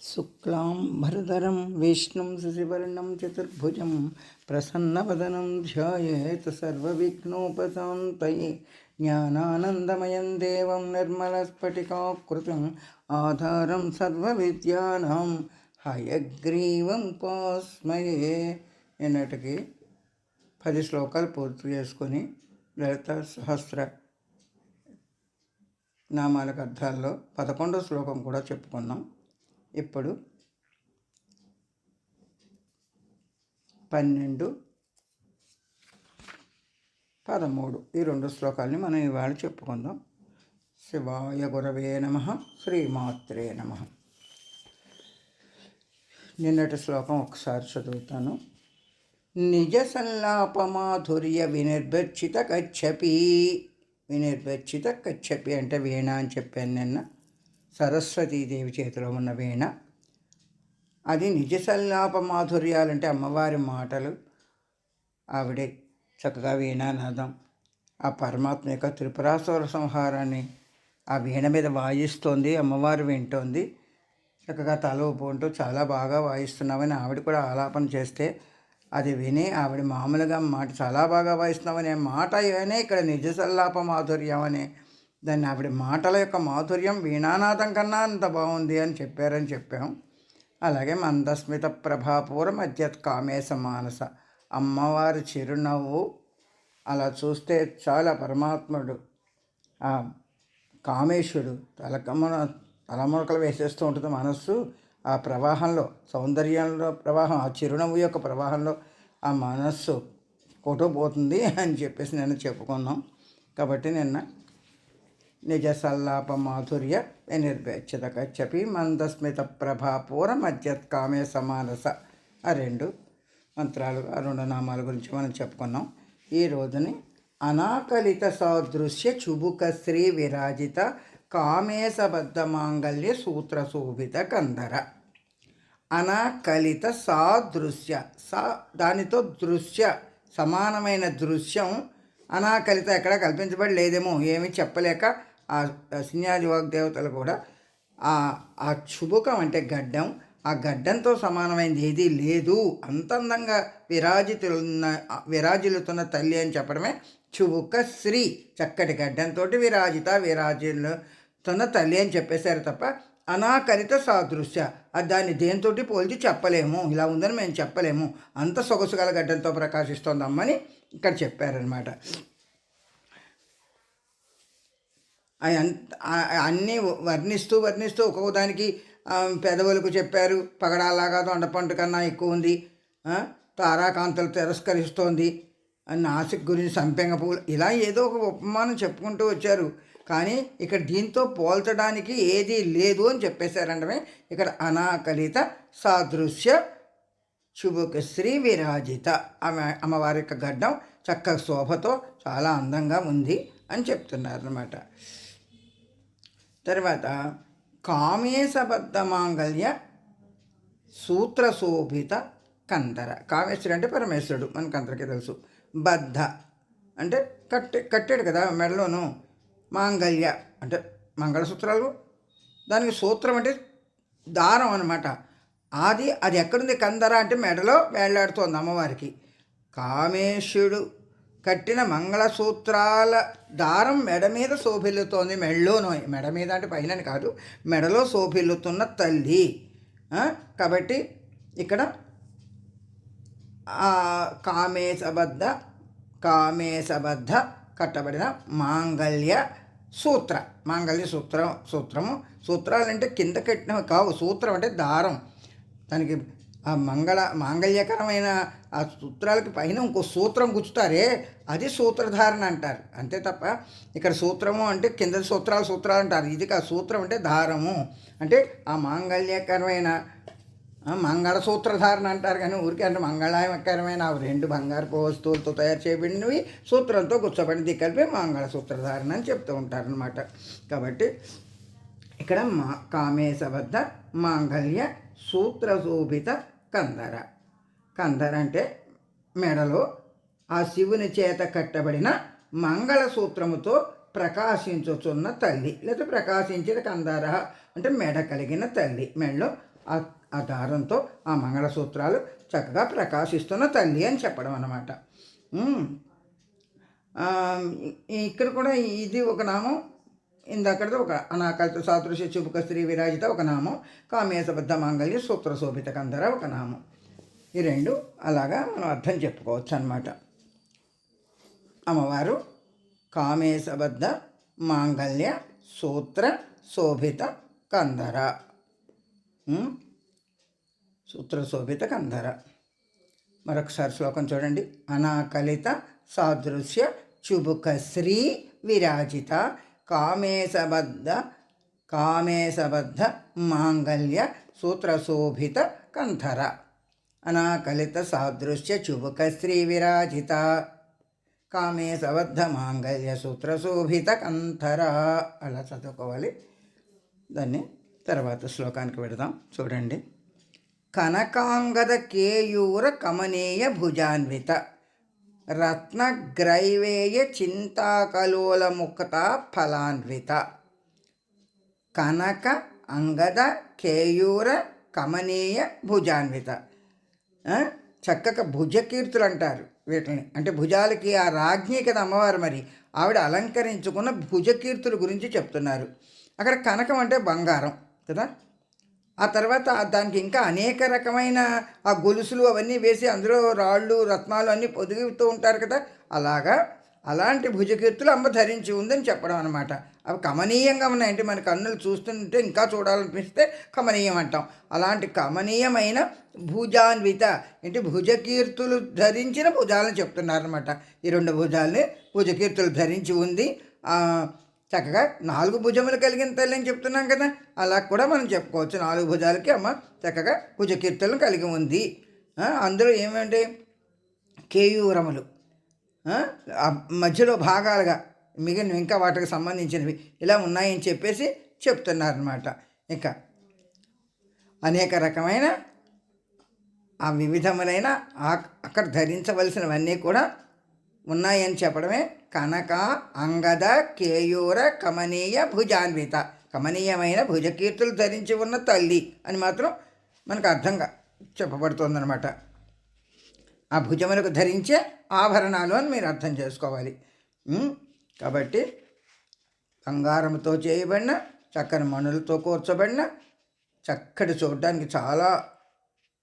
శుక్లాం భరధరం విష్ణుం శశివర్ణం చతుర్భుజం ప్రసన్నవదనం ధ్యాయేత్ సర్వవిఘ్నోపశాంతయే జ్ఞానానందమయం దేవం నిర్మలస్ఫటికాకృతం ఆధారం సర్వవిద్యానాం హయగ్రీవం పాస్మయే. నిన్నటికి పది శ్లోకాలు పూర్తి చేసుకొని లలిత సహస్ర నామాలకు అర్థాల్లో పదకొండో శ్లోకం కూడా చెప్పుకున్నాం. ఇప్పుడు పన్నెండు పదమూడు. ఈ రెండు శ్లోకాలని మనం ఇవాళ చెప్పుకుందాం. శివాయ గురవే నమ శ్రీమాత్రే నమ. నిన్నటి శ్లోకం ఒకసారి చదువుతాను. నిజ సల్లాపమాధుర్య వినిర్భర్చిత కచ్చపి. వినిర్భర్చిత కచ్చపి అంటే వీణ అని చెప్పాను నిన్న. సరస్వతీదేవి చేతిలో ఉన్న వీణ. అది నిజ సల్లాప మాధుర్యాలంటే అమ్మవారి మాటలు. ఆవిడే చక్కగా వీణానాదం. ఆ పరమాత్మ యొక్క త్రిపురాసుర సంహారాన్ని ఆ వీణ మీద వాయిస్తోంది అమ్మవారు వింటోంది. చక్కగా తల ఊపుకుంటూ చాలా బాగా వాయిస్తున్నామని ఆవిడ కూడా ఆలాపన చేస్తే అది విని ఆవిడ మామూలుగా మాట చాలా బాగా వాయిస్తున్నామనే మాట అనే ఇక్కడ నిజ సల్లాప మాధుర్యం అనే దాన్ని ఆవిడ మాటల యొక్క మాధుర్యం వీణానాథం కన్నా అంత బాగుంది అని చెప్పారని చెప్పాం. అలాగే మందస్మిత ప్రభాపూర మధ్య కామేశ మానస. అమ్మవారి చిరునవ్వు అలా చూస్తే చాలా పరమాత్ముడు ఆ కామేశుడు తలకమ్మన తలమునకలు వేసేస్తూ ఉంటుంది మనస్సు. ఆ ప్రవాహంలో సౌందర్యంలో ప్రవాహం ఆ చిరునవ్వు యొక్క ప్రవాహంలో ఆ మనస్సు కొట్టుకుపోతుంది అని చెప్పేసి నేను చెప్పుకున్నాం. కాబట్టి నిన్న నిజసల్లాప మాధుర్య వినిర్భేక్షత కచ్చపి మందస్మిత ప్రభాపూర మధ్యత్ కామే సమానస ఆ రెండు మంత్రాలు ఆ రెండు నామాల గురించి మనం చెప్పుకున్నాం. ఈ రోజుని అనాకలిత సాదృశ్య చుబుక శ్రీ విరాజిత కామేశబద్ధ మాంగళ్య సూత్ర శోభిత కందర. అనాకలిత సాదృశ్య సా దానితో దృశ్య సమానమైన దృశ్యం అనాకలిత ఎక్కడ కల్పించబడి లేదేమో ఏమీ చెప్పలేక ఆ సిన్యాది వాగ్దేవతలు కూడా ఆ ఆ అంటే గడ్డం ఆ గడ్డంతో సమానమైనది ఏదీ లేదు. అంత అందంగా విరాజితున్న విరాజిల్లుతున్న తల్లి అని చెప్పడమే చుబుక శ్రీ చక్కటి గడ్డంతో విరాజిత విరాజిల్లుతున్న తల్లి అని చెప్పేశారు తప్ప అనాకరిత సాదృశ్య. అది దాన్ని దేనితోటి పోల్చి చెప్పలేము. ఇలా ఉందని మేము చెప్పలేము. అంత సొగసుగల గడ్డంతో ప్రకాశిస్తోందమ్మని ఇక్కడ చెప్పారనమాట అన్నీ వర్ణిస్తూ వర్ణిస్తూ ఒక్కొక్క దానికి పెదవులకు చెప్పారు. పగడాలాగా దొండపండు కన్నా ఎక్కువ ఉంది. తారాకాంతలు తిరస్కరిస్తోంది. నాసిక్ గురించి సంపెంగ పూలు. ఇలా ఏదో ఒక ఉపమానం చెప్పుకుంటూ వచ్చారు. కానీ ఇక్కడ దీంతో పోల్చడానికి ఏదీ లేదు అని చెప్పేశారంటే ఇక్కడ అనాకలిత సాదృశ్య శుభక శ్రీ విరాజిత. ఆమె అమ్మవారి యొక్క గడ్డం చక్క శోభతో చాలా అందంగా ఉంది అని చెప్తున్నారు అన్నమాట తర్వాత కామేశబద్ధ మాంగళ్య సూత్రశోభిత కందర. కామేశ్వరుడు అంటే పరమేశ్వరుడు మనకు అందరికీ తెలుసు. బద్ధ అంటే కట్టె కట్టాడు కదా మెడలోను. మాంగళ్య అంటే మంగళసూత్రాలు. దానికి సూత్రం అంటే దారం అనమాట అది అది ఎక్కడుంది? కందర అంటే మెడలో వేళ్ళాడుతోంది అమ్మవారికి. కామేశుడు కట్టిన మంగళసూత్రాల దారం మెడ మీద శోభిల్లుతోంది మెడలోనో మెడ మీద అంటే పైన కాదు మెడలో శోభిల్లుతున్న తల్లి. కాబట్టి ఇక్కడ కామేశబద్ధ కామేశబద్ధ కట్టబడిన మాంగళ్య సూత్ర. మాంగళ్య సూత్రం సూత్రము. సూత్రాలంటే కింద కట్టినవి కావు. సూత్రం అంటే దారం. దానికి ఆ మంగళ మాంగళ్యకరమైన ఆ సూత్రాలకి పైన ఇంకో సూత్రం గుచ్చుతారే అది సూత్రధారణ అంటారు. అంతే తప్ప ఇక్కడ సూత్రము అంటే కింద సూత్రాలు సూత్రాలు అంటారు. ఇది కాదు సూత్రం అంటే దారము. అంటే ఆ మాంగళ్యకరమైన మంగళ సూత్రధారణ అంటారు కానీ ఊరికే అంటే మంగళకరమైన ఆ రెండు బంగారపు వస్తువులతో తయారు చేయబడినవి సూత్రంతో కూర్చోబడింది కలిపి మంగళ సూత్రధారణ అని చెప్తూ ఉంటారనమాట కాబట్టి ఇక్కడ మా కామేశబద్ధ మాంగళ్య సూత్రశోభిత కందర. కందర అంటే మెడలో ఆ శివుని చేత కట్టబడిన మంగళసూత్రముతో ప్రకాశించుచున్న తల్లి. లేదా ప్రకాశించిన కందార. అంటే మెడ కలిగిన తల్లి. మెడలో ఆ- దారంతో ఆ మంగళసూత్రాలు చక్కగా ప్రకాశిస్తున్న తల్లి అని చెప్పడం అన్నమాట. ఇక్కడ కూడా ఇది ఒక నామం. ఇందాకటిది ఒక అనాకలిత సాదృశ్య చూపుక స్త్రీ విరాజిత ఒక నామం కామేశబద్ధ మాంగళ్య సూత్ర శోభిత కందర ఒక నామం. ఈ రెండు అలాగా మనం అర్థం చెప్పుకోవచ్చు అనమాట అమ్మవారు కామేశబద్ధ మాంగళ్య సూత్ర శోభిత కందర. సూత్ర శోభిత కందర. మరొకసారి శ్లోకం చూడండి. అనాకలిత సాదృశ్య చుబుక శ్రీ విరాజిత కామేశబద్ధ కామేశబద్ధ మాంగళ్య సూత్రశోభిత కంఠర. అనాకలిత సాదృశ్య చుబుక శ్రీ విరాజిత. కామేశబద్ధ మాంగళ్య సూత్రశోభిత కంఠర. అలా చదువుకోవాలి. దాన్ని తర్వాత శ్లోకానికి పెడదాం. చూడండి. కనకాంగద కేయూర కమనీయ భుజాన్విత. రత్నగ్రైవేయ చింతాకలోల ముఖత ఫలాన్విత. కనక అంగద కేయూర కమనీయ భుజాన్విత. చక్కగా భుజకీర్తులు అంటారు వీటిని. అంటే భుజాలకి ఆ రాజ్ఞి కదా అమ్మవారు మరి. ఆవిడ అలంకరించుకున్న భుజకీర్తుల గురించి చెప్తున్నారు. అక్కడ కనకం అంటే బంగారం కదా? ఆ తర్వాత దానికి ఇంకా అనేక రకమైన ఆ గొలుసులు అవన్నీ వేసి అందులో రాళ్ళు రత్నాలు అన్నీ పొదుగుతూ ఉంటారు కదా. అలాగా? అలాంటి భుజకీర్తులు అమ్మ ధరించి ఉందని చెప్పడం అనమాట అవి కమనీయంగా ఉన్నాయంటే మన కన్నులు చూస్తుంటే ఇంకా చూడాలనిపిస్తే కమనీయం అంటాం. అలాంటి కమనీయమైన భుజాన్విత అంటే భుజకీర్తులు ధరించిన భుజాలను చెప్తున్నారనమాట ఈ రెండు భుజాలని భుజకీర్తులు ధరించి ఉంది. చక్కగా నాలుగు భుజములు కలిగిన తల్లి అని చెప్తున్నాం కదా అలా కూడా మనం చెప్పుకోవచ్చు. నాలుగు భుజాలకి అమ్మ చక్కగా భుజకీర్తులను కలిగి ఉంది. అందులో ఏమంటే కేయూరములు మధ్యలో భాగాలుగా మిగిలిన ఇంకా వాటికి సంబంధించినవి ఇలా ఉన్నాయని చెప్పేసి చెప్తున్నారనమాట ఇంకా అనేక రకమైన ఆ వివిధములైన అక్కడ ధరించవలసినవన్నీ కూడా ఉన్నాయని చెప్పడమే కనక అంగద కేయూర కమనీయ భుజాన్విత. కమనీయమైన భుజకీర్తులు ధరించి ఉన్న తల్లి అని మాత్రం మనకు అర్థంగా చెప్పబడుతుందన్నమాట. ఆ భుజములకు ధరించే ఆభరణాలు అని మీరు అర్థం చేసుకోవాలి. కాబట్టి బంగారంతో చేయబడిన చక్కని మణులతో కూర్చోబడిన చక్కటి చూడడానికి చాలా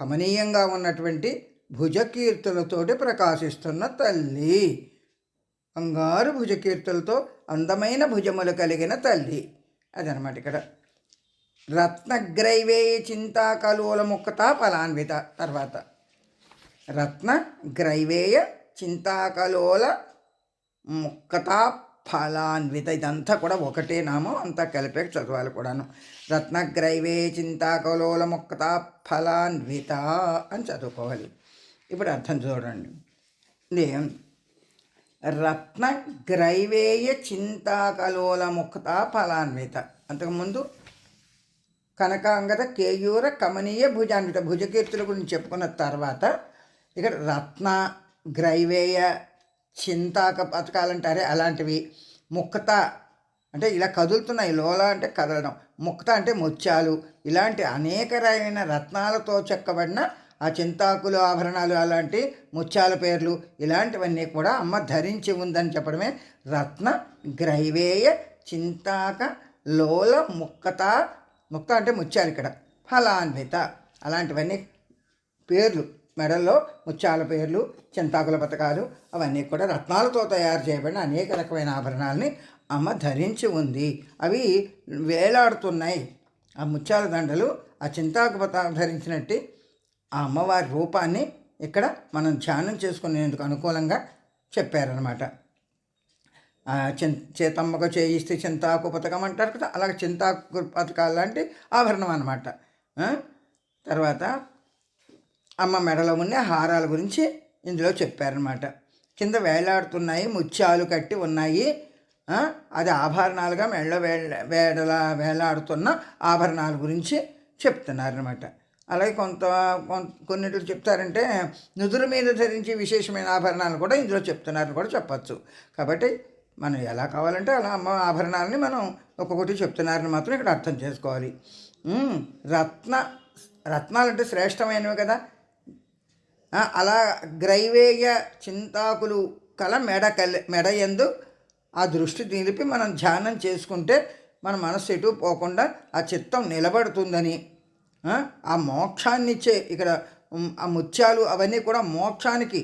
కమనీయంగా ఉన్నటువంటి భుజకీర్తులతోటి ప్రకాశిస్తున్న తల్లి. బంగారు భుజకీర్తులతో అందమైన భుజములు కలిగిన తల్లి. అదనమాట ఇక్కడ. రత్నగ్రైవే చింతాకలోల ముక్కత ఫలాన్విత తర్వాత. రత్న గ్రైవేయ చింతాకలోల ముక్కత ఫలాన్విత. ఇదంతా కూడా ఒకటే నామం అంతా కలిపే చదవాలి కూడాను. రత్నగ్రైవే చింతాకలోల ముక్కత ఫలాన్విత అని చదువుకోవాలి. ఇప్పుడు అర్థం చూడండి. ఇది రత్న గ్రైవేయ చింతాకలోల ముక్త ఫలాన్విత. అంతకుముందు కనకాంగత కేయూర కమనీయ భుజాన్విత భుజకీర్తుల గురించి చెప్పుకున్న తర్వాత ఇక్కడ రత్న గ్రైవేయ చింతాక పథకాలంటారే అలాంటివి. ముక్త అంటే ఇలా కదులుతున్నాయి. లోల అంటే కదలడం. ముక్త అంటే ముత్యాలు ఇలాంటి అనేక రకమైన రత్నాలతో చెక్కబడిన ఆ చింతాకులు ఆభరణాలు అలాంటి ముత్యాల పేర్లు ఇలాంటివన్నీ కూడా అమ్మ ధరించి ఉందని చెప్పడమే రత్న గ్రైవేయ చింతాక లోల ముక్కత ముక్త అంటే ముత్యాలు ఇక్కడ. ఫలాన్విత అలాంటివన్నీ పేర్లు మెడల్లో ముత్యాల పేర్లు చింతాకుల పథకాలు అవన్నీ కూడా రత్నాలతో తయారు చేయబడిన అనేక రకమైన ఆభరణాలని అమ్మ ధరించి ఉంది. అవి వేలాడుతున్నాయి. ఆ ముత్యాల దండలు ఆ చింతాకు పథకాలు ధరించినట్టు ఆ అమ్మవారి రూపాన్ని ఇక్కడ మనం ధ్యానం చేసుకునేందుకు అనుకూలంగా చెప్పారనమాట చిన్ చేతమ్మకు చేయిస్తే చింతాకు పథకం అంటారు కదా అలాగే చింతాకు పథకాలు లాంటి ఆభరణం అనమాట తర్వాత అమ్మ మెడలో ఉన్న హారాల గురించి ఇందులో చెప్పారనమాట కింద వేలాడుతున్నాయి ముత్యాలు కట్టి ఉన్నాయి. అది ఆభరణాలుగా మెడలో వేళ వేడలా వేలాడుతున్న ఆభరణాల గురించి చెప్తున్నారనమాట అలాగే కొంత కొన్నిటిలో చెప్తారంటే నుదురు మీద ధరించి విశేషమైన ఆభరణాలు కూడా ఇందులో చెప్తున్నారని కూడా చెప్పచ్చు. కాబట్టి మనం ఎలా కావాలంటే అలా అమ్మ ఆభరణాలని మనం ఒక్కొక్కటి చెప్తున్నారని మాత్రం ఇక్కడ అర్థం చేసుకోవాలి. రత్న రత్నాలు అంటే శ్రేష్టమైనవి కదా. అలా గ్రైవేయ చింతాకులు కల మెడ కల్ మెడ ఎందు ఆ దృష్టి నిలిపి మనం ధ్యానం చేసుకుంటే మన మనస్సు ఎటు పోకుండా ఆ చిత్తం నిలబడుతుందని ఆ, మోక్షాన్ని ఇచ్చే ఇక్కడ ఆ ముత్యాలు అవన్నీ కూడా మోక్షానికి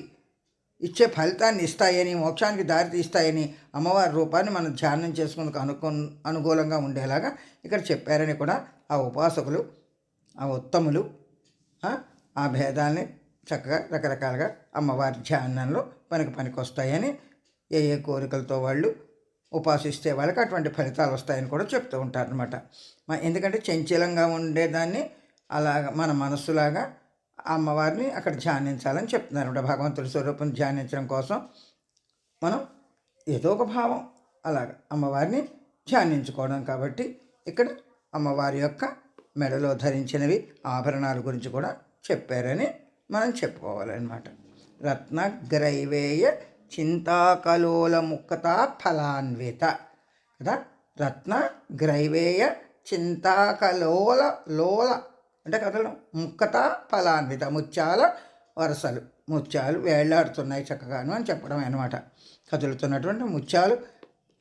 ఇచ్చే ఫలితాన్ని ఇస్తాయని మోక్షానికి దారి తీస్తాయని అమ్మవారి రూపాన్ని మనం ధ్యానం చేసుకునేందుకు అనుకు అనుకూలంగా ఉండేలాగా ఇక్కడ చెప్పారని కూడా ఆ ఉపాసకులు ఆ ఉత్తములు ఆ, భేదాల్ని చక్కగా రకరకాలుగా అమ్మవారి ధ్యానంలో పనికి పనికి వస్తాయని ఏ ఏ కోరికలతో వాళ్ళు ఉపాసిస్తే వాళ్ళకి అటువంటి ఫలితాలు వస్తాయని కూడా చెప్తూ ఉంటారనమాట ఎందుకంటే చంచలంగా ఉండేదాన్ని అలాగ మన మనస్సులాగా అమ్మవారిని అక్కడ ధ్యానించాలని చెప్తున్నారు. భగవంతుడి స్వరూపం ధ్యానించడం కోసం మనం ఏదో ఒక భావం అలాగ అమ్మవారిని ధ్యానించుకోవడం కాబట్టి ఇక్కడ అమ్మవారి యొక్క మెడలో ధరించినవి ఆభరణాల గురించి కూడా చెప్పారని మనం చెప్పుకోవాలన్నమాట. రత్నగ్రైవేయ చింతాకలోల ముక్కత ఫలాన్విత కదా? రత్న గ్రైవేయ చింతాకలోల లోల అంటే కథలు ముక్కత ఫలాన్విత ముత్యాల వరసలు. ముత్యాలు వేళ్ళాడుతున్నాయి చక్కగాను అని చెప్పడం అనమాట కదులుతున్నటువంటి ముత్యాలు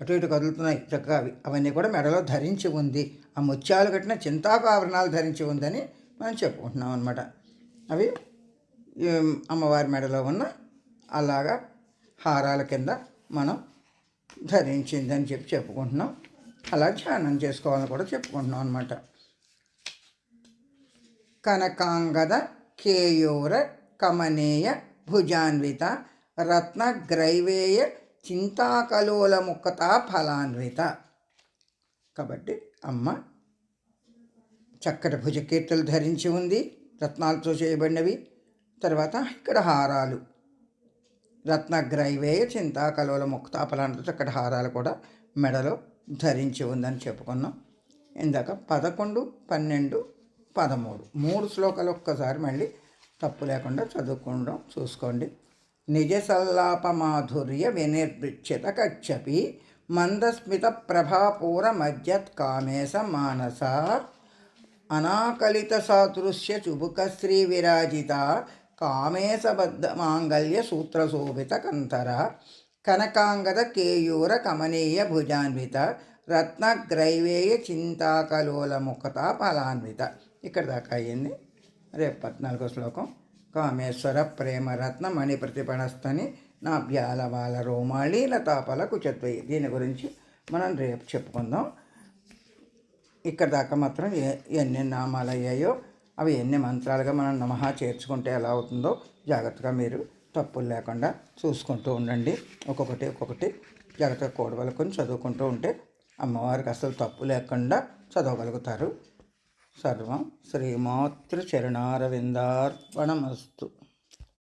అటు ఇటు కదులుతున్నాయి చక్కగా అవి. అవన్నీ కూడా మెడలో ధరించి ఉంది. ఆ ముత్యాలు కట్టిన చింతాకు ధరించి ఉందని మనం చెప్పుకుంటున్నాం అనమాట అవి అమ్మవారి మెడలో ఉన్న అలాగా హారాల కింద మనం ధరించిందని చెప్పి చెప్పుకుంటున్నాం. అలా ధ్యానం చేసుకోవాలని కూడా చెప్పుకుంటున్నాం అనమాట కనకాంగద కేయోర కమనేయ భుజాన్విత రత్న గ్రైవేయ చింతాకలోల ముఖతా ఫలాన్విత. కాబట్టి అమ్మ చక్కటి భుజకీర్తలు ధరించి ఉంది రత్నాలతో చేయబడినవి. తర్వాత ఇక్కడ హారాలు. రత్నగ్రైవేయ చింతాకలోల ముక్తాపలాంటి చక్కటి హారాలు కూడా మెడలో ధరించి ఉందని చెప్పుకున్నాం. ఇందాక పదకొండు పన్నెండు పదమూడు. మూడు శ్లోకాలు ఒక్కసారి మళ్ళీ తప్పు లేకుండా చదువుకోవడం చూసుకోండి. నిజ సల్లాప మాధుర్య కచ్చపి మందస్మిత ప్రభాపూర మధ్యత్ కామేశ మానస అనాకలిత సాదృశ్య చుబుక శ్రీ విరాజిత కామేశబద్ధ మాంగల్య సూత్రశోభిత కంతర కనకాంగద కేయూర కమనీయ భుజాన్విత రత్నగ్రైవేయ చింతాకలోల ముఖత ఫలాన్విత ఇక్కడ దాకా అయ్యింది. రేపు పద్నాలుగో శ్లోకం. కామేశ్వర ప్రేమరత్న మణి ప్రతిపణస్తని నా బ్యాలవాల రోమాళి లతాపల కుచత్వయి దీని గురించి మనం రేపు చెప్పుకుందాం. ఇక్కడ దాకా మాత్రం ఏ- ఎన్ని నామాలు అయ్యాయో అవి ఎన్ని మంత్రాలుగా మనం నమహ చేర్చుకుంటే ఎలా అవుతుందో జాగ్రత్తగా మీరు తప్పులు లేకుండా చూసుకుంటూ ఉండండి. ఒక్కొక్కటి ఒక్కొక్కటి జాగ్రత్తగా కూడవలుకొని చదువుకుంటూ ఉంటే అమ్మవారికి అసలు తప్పు లేకుండా చదవగలుగుతారు. సర్వం శ్రీమాతృ చరణారవిందార్పణమస్తు